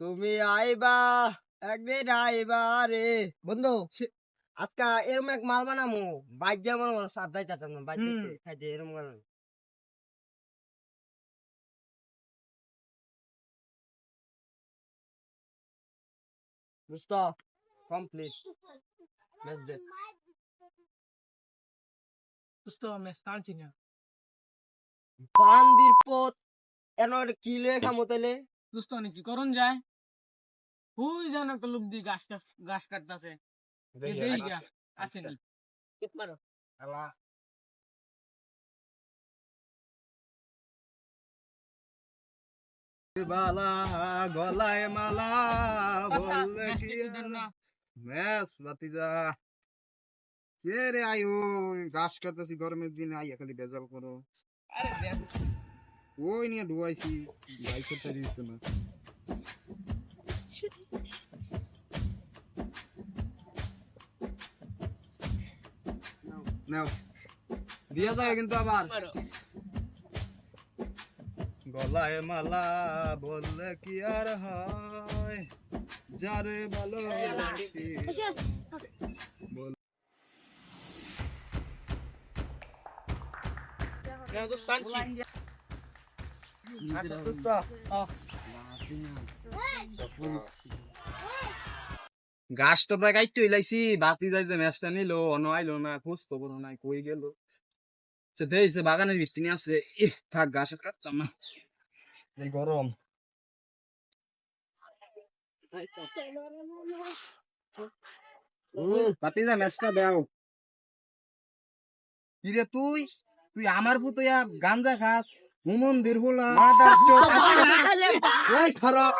তুমি আইবা একদিন আইবা রে। বন্ধু আজকা এরম এক মাল বানামু। বাইক যেমন সাত যাইতাম না বাইক হুম। খাইতে এরম দোস্ত কমপ্লিট ম্যাচ দে। দোস্ত ম্যাচ টানছি না। বান্দির পথ এনর কি লেখা মতলে? দোস্ত অনেক কি করন যায়? হুই যেন একটা লোক দিয়ে গাছ গাছ গাছ কাটতেছে। আসেনি। বালা গলায় মালা বললে কি ম্যাস কে রে আয়ু ঘাস কাটতেছি গরমের দিনে আইয়া খালি বেজাল করো। আরে ওই নিয়ে ডুবাইছি ভাই করতে দিস না। নাও দিয়া যায় কিন্তু আবার। গলায় মালা বললে কি আর হয়? যারে ভালো হ্যাঁ দোস্ত টানছি আচ্ছা গাছ তো প্রায় বাতি যাই যে ম্যাচটা না খোঁজ খবর নাই কই গেল। সে দেইছে বাগানের আছে ইহ, থাক গাছ কাটতাম না। গরম। তুই? তুই আমার ফুতইয়া গাঞ্জা খাস। হুমন্দির দীর্ঘলা ওই খারাপ